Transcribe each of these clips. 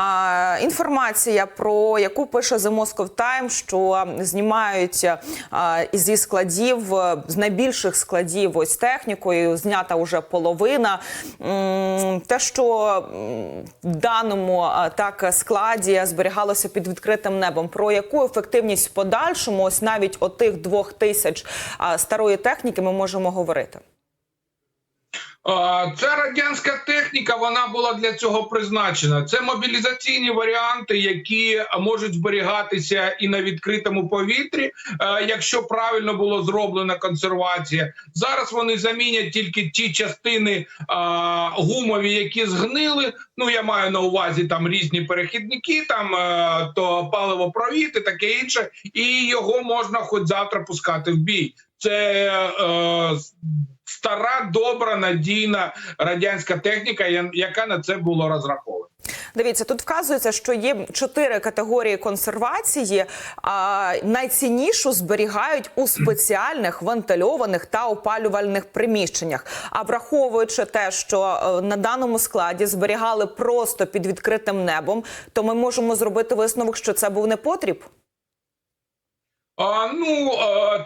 А, інформація про яку пише The Moscow Times, що знімають а, зі складів з найбільших складів ось технікою. Знята вже половина. Те, що в даному так складі зберігалося під відкритим небом. Про яку ефективність в подальшому, ось навіть отих двох тисяч старої техніки, ми можемо говорити. Ця радянська техніка вона була для цього призначена. Це мобілізаційні варіанти, які можуть зберігатися і на відкритому повітрі, е, якщо правильно було зроблена консервація. Зараз вони замінять тільки ті частини гумові, які згнили. Ну я маю на увазі там різні перехідники, там е, то паливопровід і таке інше, і його можна хоч завтра пускати в бій. Це е, стара, добра, надійна радянська техніка, яка на це було розрахована. Дивіться, тут вказується, що є чотири категорії консервації. А найціннішу зберігають у спеціальних вентильованих та опалювальних приміщеннях. А враховуючи те, що е, на даному складі зберігали просто під відкритим небом, то ми можемо зробити висновок, що це був непотріб. А, ну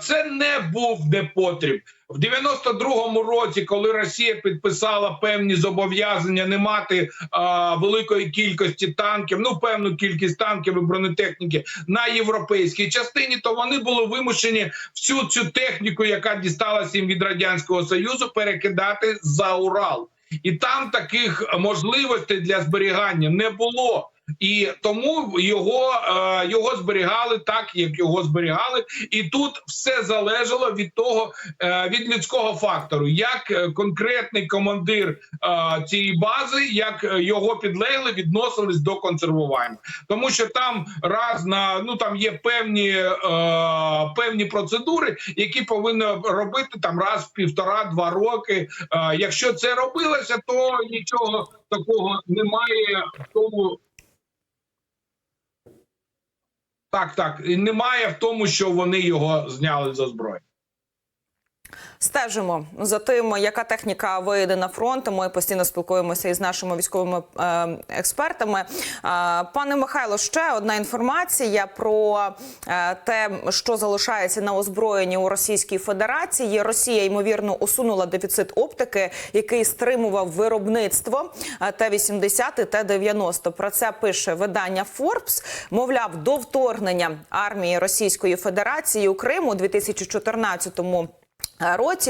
це не був непотріб в 92-му році, коли Росія підписала певні зобов'язання не мати а, великої кількості танків, ну певну кількість танків і бронетехніки на європейській частині, то вони були вимушені всю цю техніку, яка дісталася їм від радянського союзу, перекидати за Урал, і там таких можливостей для зберігання не було. І тому його, е, його зберігали так, як його зберігали, і тут все залежало від того е, від людського фактору, як е, конкретний командир цієї бази, як його підлегли, відносились до консервування, тому що там раз на ну там є певні певні процедури, які повинні робити там раз в півтора-два роки. Якщо це робилося, то нічого такого немає тому. Так, так і немає в тому, що вони його зняли за зброю. Стежимо за тим, яка техніка вийде на фронт. Ми постійно спілкуємося із нашими військовими е, експертами. Е, пане Михайло, ще одна інформація про е, те, що залишається на озброєнні у Російській Федерації. Росія ймовірно усунула дефіцит оптики, який стримував виробництво е, Т-80 і Т-90. Про це пише видання Forbes. Мовляв, до вторгнення армії Російської Федерації у Криму у 2014 Році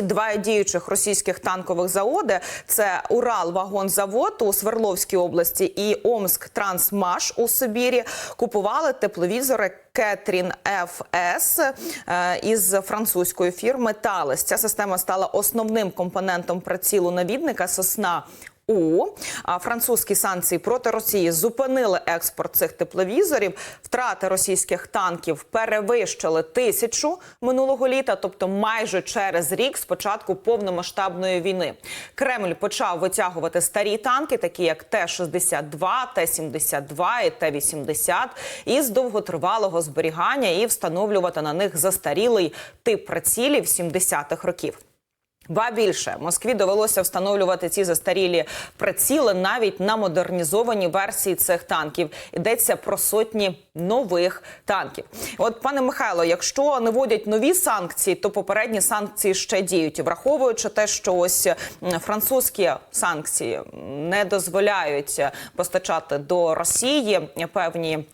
два діючих російських танкових заводи це Урал-вагонзавод у Свердловській області і Омск Трансмаш у Сибірі купували тепловізори Кетрін ФС е, із французької фірми Талес. Ця система стала основним компонентом прицілу навідника Сосна. У французькі санкції проти Росії зупинили експорт цих тепловізорів. Втрати російських танків перевищили тисячу минулого літа, тобто майже через рік з початку повномасштабної війни. Кремль почав витягувати старі танки, такі як Т-62, Т-72 і Т-80, із довготривалого зберігання і встановлювати на них застарілий тип прицілів 70-х років. Ба більше Москві довелося встановлювати ці застарілі приціли навіть на модернізовані версії цих танків. Йдеться про сотні нових танків. От, пане Михайло, якщо не вводять нові санкції, то попередні санкції ще діють, враховуючи те, що ось французькі санкції не дозволяють постачати до Росії певні.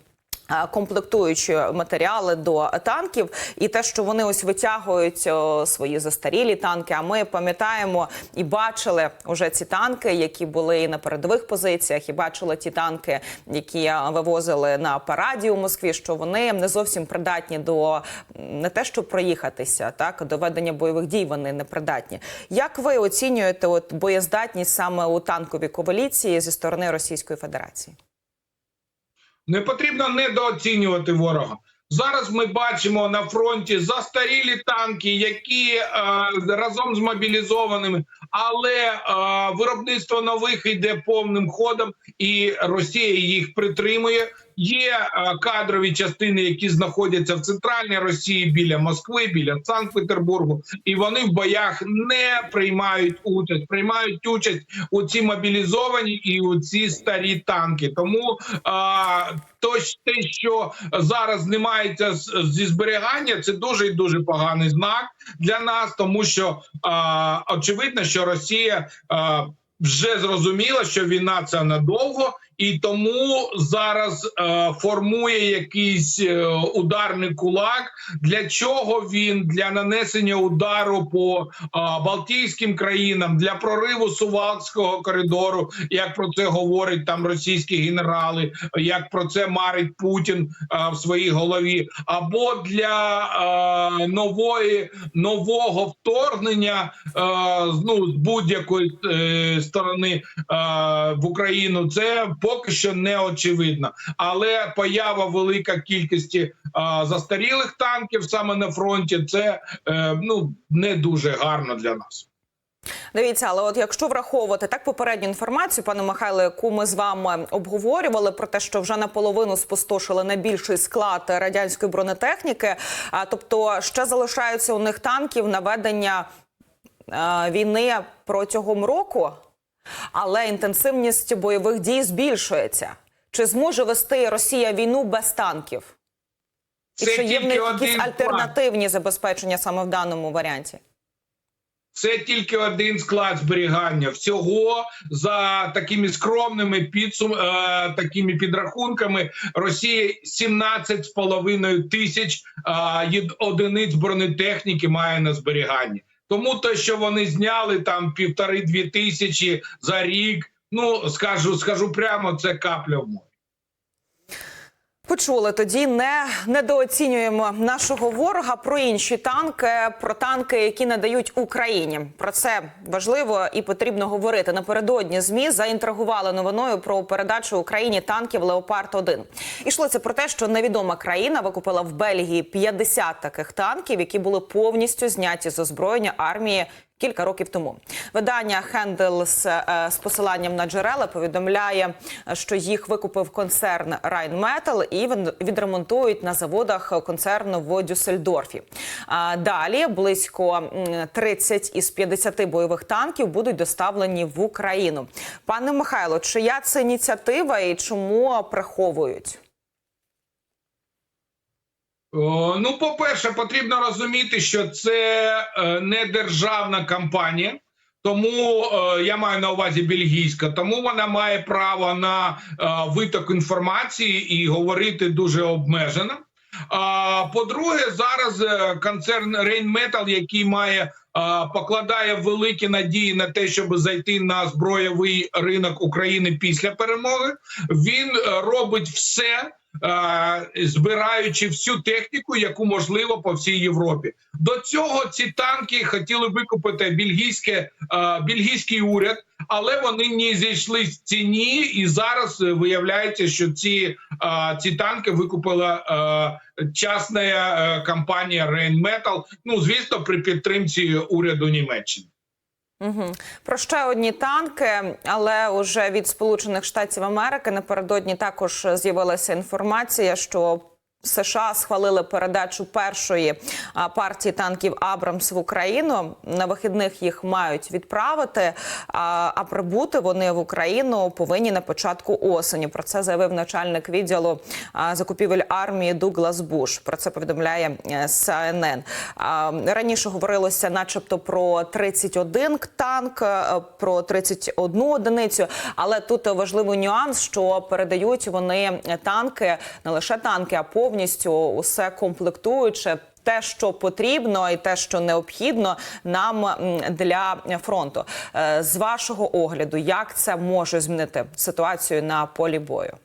Е, Комплектуючі матеріали до танків, і те, що вони ось витягують свої застарілі танки. А ми пам'ятаємо і бачили вже ці танки, які були і на передових позиціях, і бачили ті танки, які е, вивозили на параді у Москві. Що вони не зовсім придатні до не те, щоб проїхатися, так до ведення бойових дій. Вони не придатні. Як ви оцінюєте от боєздатність саме у танковій коаліції зі сторони Російської Федерації? Не потрібно недооцінювати ворога. Зараз ми бачимо на фронті застарілі танки, які е, разом з мобілізованими але е, виробництво нових йде повним ходом, і Росія їх притримує. Є е, кадрові частини, які знаходяться в центральній Росії біля Москви, біля Санкт-Петербургу, і вони в боях не приймають участь, приймають участь у ці мобілізовані і у ці старі танки. Тому а, то, те, що зараз знімається зі зберігання, це дуже і дуже поганий знак для нас, тому що а, очевидно, що Росія а, вже зрозуміла, що війна це надовго. І тому зараз е, формує якийсь е, ударний кулак. Для чого він для нанесення удару по е, Балтійським країнам для прориву Сувалського коридору, як про це говорять там російські генерали, як про це марить Путін е, в своїй голові, або для е, нової нового вторгнення е, ну з будь-якої е, сторони е, в Україну. Це поки що не очевидно, але поява велика кількості е, застарілих танків саме на фронті. Це е, ну не дуже гарно для нас. Дивіться, але от якщо враховувати так попередню інформацію, пане Михайло, яку ми з вами обговорювали про те, що вже наполовину спустошили найбільший склад радянської бронетехніки, а тобто ще залишаються у них танків на ведення е, війни протягом року, але інтенсивність бойових дій збільшується. Чи зможе вести Росія війну без танків? І Це чи є в них якісь план. альтернативні забезпечення саме в даному варіанті? Це тільки один склад зберігання. Всього за такими скромними підсум, е, такими підрахунками Росія 17,5 тисяч е, одиниць бронетехніки має на зберіганні. Тому те, що вони зняли там півтори-дві тисячі за рік. Ну скажу, скажу прямо, це капля в морі. Почули тоді не недооцінюємо нашого ворога про інші танки, про танки, які надають Україні. Про це важливо і потрібно говорити. Напередодні змі заінтригували новиною про передачу Україні танків Леопард 1 Ішлося про те, що невідома країна викупила в Бельгії 50 таких танків, які були повністю зняті з озброєння армії. Кілька років тому видання Хендел з, посиланням на джерела повідомляє, що їх викупив концерн Rheinmetall і він- відремонтують на заводах концерну в Дюссельдорфі. Далі близько м, 30 із 50 бойових танків будуть доставлені в Україну. Пане Михайло, чия це ініціатива і чому приховують? Ну, по-перше, потрібно розуміти, що це е, не державна компанія, тому е, я маю на увазі бельгійська, тому вона має право на е, виток інформації і говорити дуже обмежено. А по-друге, зараз концерн Rheinmetall, який має покладає великі надії на те, щоб зайти на збройовий ринок України після перемоги, він робить все. Е, Збираючи всю техніку, яку можливо по всій Європі, до цього ці танки хотіли викупити бельгійське е, бельгійський уряд, але вони не зійшли в ціні, і зараз е, виявляється, що ці, ці танки викупила частна компанія Rheinmetall, Ну звісно, при підтримці уряду Німеччини. Угу. Про ще одні танки, але уже від Сполучених Штатів Америки напередодні також з'явилася інформація, що США схвалили передачу першої партії танків Абрамс в Україну. На вихідних їх мають відправити. А, прибути вони в Україну повинні на початку осені. Про це заявив начальник відділу закупівель армії Дуглас Буш. Про це повідомляє е. А, раніше говорилося, начебто, про 31 танк, е, про 31 одиницю. Але тут важливий нюанс, що передають вони танки, не лише танки, а повністю усе комплектуюче. Те, що потрібно, і те, що необхідно нам для фронту, Е, з вашого огляду, як це може змінити ситуацію на полі бою?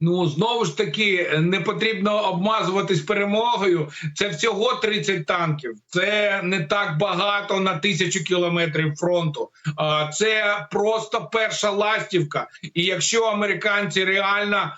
Ну знову ж таки не потрібно обмазуватись перемогою. Це всього 30 танків. Це не так багато на тисячу кілометрів фронту. А це просто перша ластівка. І якщо американці реально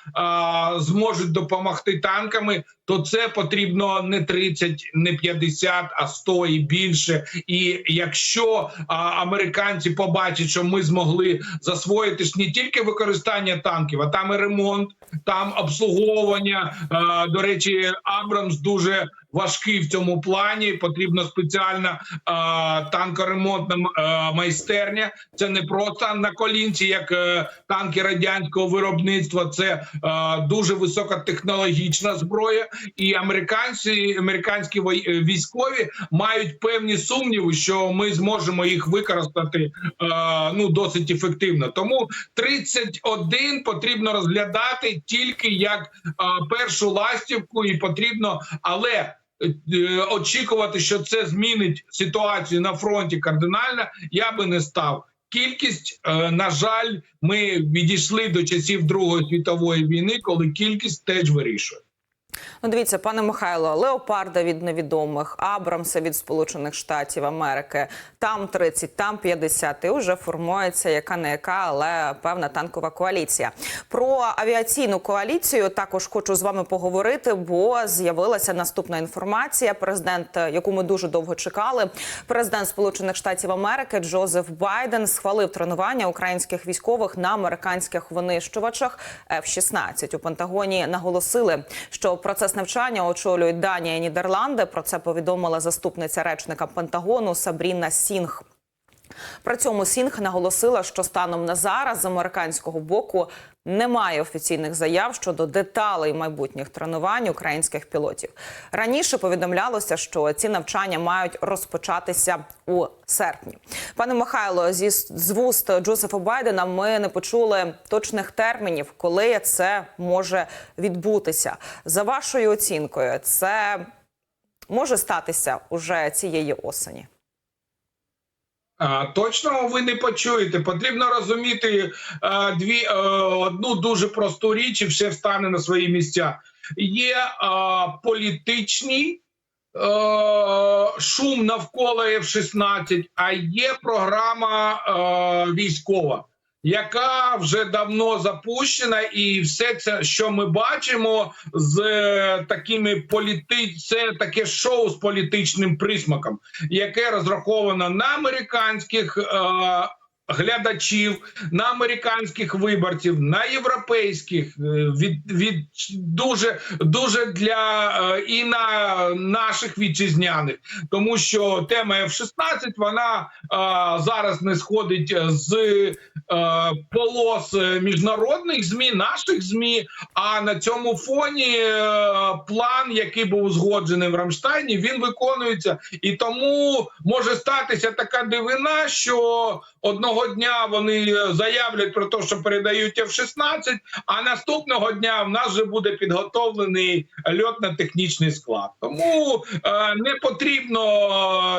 зможуть допомогти танками, то це потрібно не 30, не 50, а 100 і більше. І якщо а, американці побачать, що ми змогли засвоїти ж не тільки використання танків, а там і ремонт, там обслуговування. А, до речі, Абрамс дуже важкий в цьому плані. Потрібна спеціальна а, танкоремонтна а, майстерня. Це не просто на колінці, як е, танки радянського виробництва. Це е, дуже високотехнологічна зброя, і американці, американські е, військові мають певні сумніви, що ми зможемо їх використати е, ну досить ефективно. Тому 31 потрібно розглядати тільки як е, першу ластівку, і потрібно, але е, очікувати, що це змінить ситуацію на фронті кардинально, я би не став. Кількість, е, на жаль, ми відійшли до часів Другої світової війни, коли кількість теж вирішує. Ну, дивіться, пане Михайло, леопарда від невідомих, Абрамса від Сполучених Штатів Америки. Там 30, там 50. І вже формується яка не яка, але певна танкова коаліція. Про авіаційну коаліцію також хочу з вами поговорити, бо з'явилася наступна інформація. Президент, е, яку ми дуже довго чекали, президент Сполучених Штатів Америки Джозеф Байден схвалив тренування українських військових на американських винищувачах F-16. У Пентагоні наголосили, що процес навчання очолюють Данія і Нідерланди. Про це повідомила заступниця речника Пентагону Сабріна Сінг. При цьому Сінг наголосила, що станом на зараз з американського боку немає офіційних заяв щодо деталей майбутніх тренувань українських пілотів. Раніше повідомлялося, що ці навчання мають розпочатися у серпні. Пане Михайло, зі з вуст Джозефа Байдена ми не почули точних термінів, коли це може відбутися. За вашою оцінкою, це може статися уже цієї осені. Точно ви не почуєте. Потрібно розуміти е, дві е, одну дуже просту річ, і все встане на свої місця. Є е, політичний шум навколо F-16, а є програма військова. Яка вже давно запущена, і все це, що ми бачимо, з е, такими політи... це таке шоу з політичним присмаком, яке розраховано на американських е, глядачів, на американських виборців, на європейських е, від, від дуже дуже для е, і на наших вітчизняних, тому що тема F-16, вона е, зараз не сходить з е, полос міжнародних змі, наших змі. А на цьому фоні е, план, який був узгоджений в Рамштайні, він виконується, і тому може статися така дивина, що одного дня вони заявлять про те, що передають F-16, а наступного дня в нас вже буде підготовлений льотно-технічний склад. Тому е, не потрібно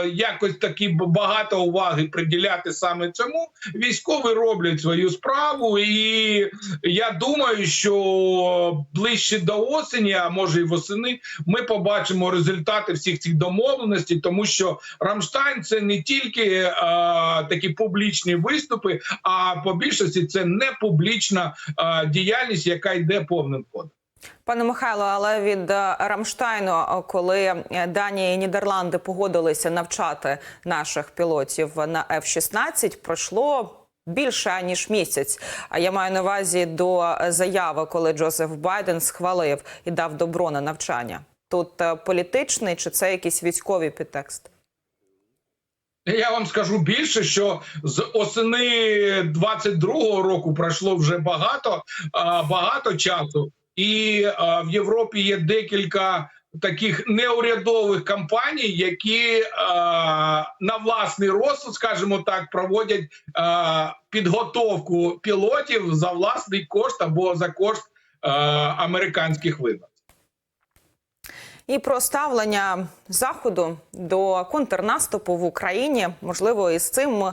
е, якось такі багато уваги приділяти саме цьому. Військові роблять свою справу, і я думаю, що ближче до осені, а може й восени, ми побачимо результати всіх цих домовленостей, тому що Рамштайн це не тільки е, такі публічні виступи, а по більшості це не публічна діяльність, яка йде повним ходом. Пане Михайло, але від е, Рамштайну, коли е, Данія і Нідерланди погодилися навчати наших пілотів на F-16, пройшло. Більше ніж місяць. А я маю на увазі до заяви, коли Джозеф Байден схвалив і дав добро на навчання. Тут е, політичний чи це якийсь військовий підтекст? Я вам скажу більше, що з осени 22-го року пройшло вже багато, багато часу, і в Європі є декілька таких неурядових компаній, які на власний розсуд, скажімо так, проводять підготовку пілотів за власний кошт або за кошт американських виборців. І про ставлення заходу до контрнаступу в Україні можливо із цим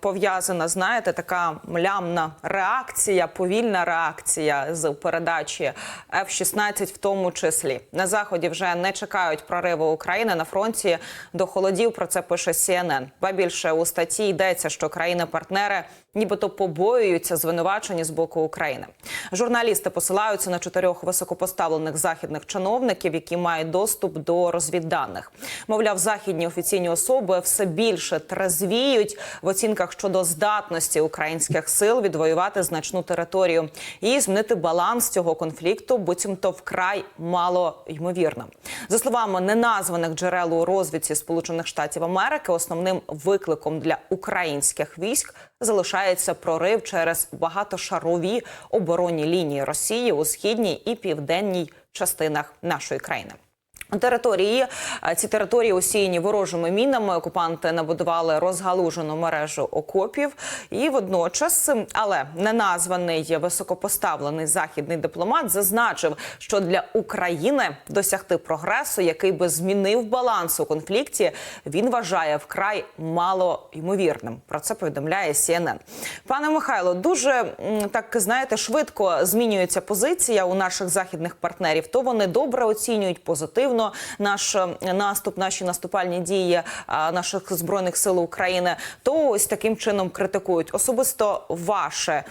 пов'язана, знаєте, така млямна реакція, повільна реакція з передачі F-16 в тому числі. На заході вже не чекають прориву України на фронті до холодів. Про це пише CNN. Ба більше у статті йдеться, що країни-партнери нібито побоюються звинувачення з боку України. Журналісти посилаються на чотирьох високопоставлених західних чиновників, які мають доступ до розвідданих. Мовляв, західні офіційні особи все більше трезвіють в оцінках щодо здатності українських сил відвоювати значну територію і змінити баланс цього конфлікту, буцімто вкрай мало ймовірно. За словами неназваних джерел у розвідці Сполучених Штатів Америки, основним викликом для українських військ залишається прорив через багатошарові оборонні лінії Росії у східній і південній частинах нашої країни. Території е, ці території осіяні ворожими мінами. Окупанти набудували розгалужену мережу окопів, і водночас, але неназваний високопоставлений західний дипломат зазначив, що для України досягти прогресу, який би змінив баланс у конфлікті, він вважає вкрай мало ймовірним. Про це повідомляє CNN. Пане Михайло, дуже так знаєте, швидко змінюється позиція у наших західних партнерів. То вони добре оцінюють позитивно наш е, наступ, наші наступальні дії наших збройних сил України. То ось таким чином критикують особисто ваше е,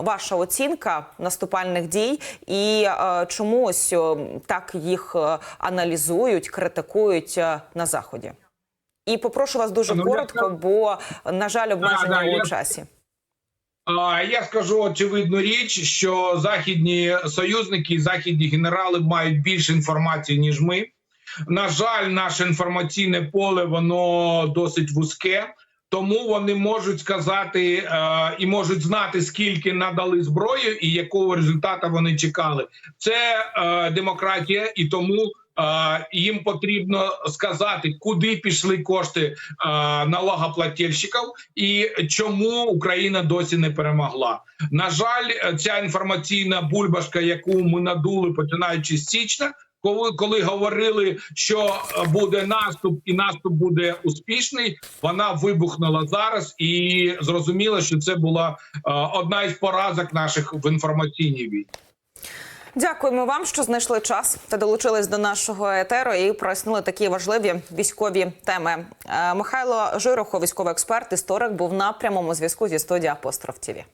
ваша оцінка наступальних дій, і е, чому ось е, так їх е, аналізують, критикують е, на заході. І попрошу вас дуже Ну, коротко, бо на жаль, обмеження у я- часі. Я скажу очевидну річ, що західні союзники, західні генерали мають більше інформації ніж ми. На жаль, наше інформаційне поле воно досить вузьке. Тому вони можуть сказати е, і можуть знати, скільки надали зброю і якого результату вони чекали. Це е, демократія, і тому їм потрібно сказати, куди пішли кошти налогоплательщиків і чому Україна досі не перемогла. На жаль, ця інформаційна бульбашка, яку ми надули починаючи з січня. Коли коли говорили, що е, буде наступ, і наступ буде успішний, вона вибухнула зараз, і зрозуміло, що це була е, одна із поразок наших в інформаційній війні. Дякуємо вам, що знайшли час та долучились до нашого етеру і прояснили такі важливі військові теми. Е, Михайло Жирохо, військовий експерт, історик, був на прямому зв'язку зі студії Апостроф ТІВІ.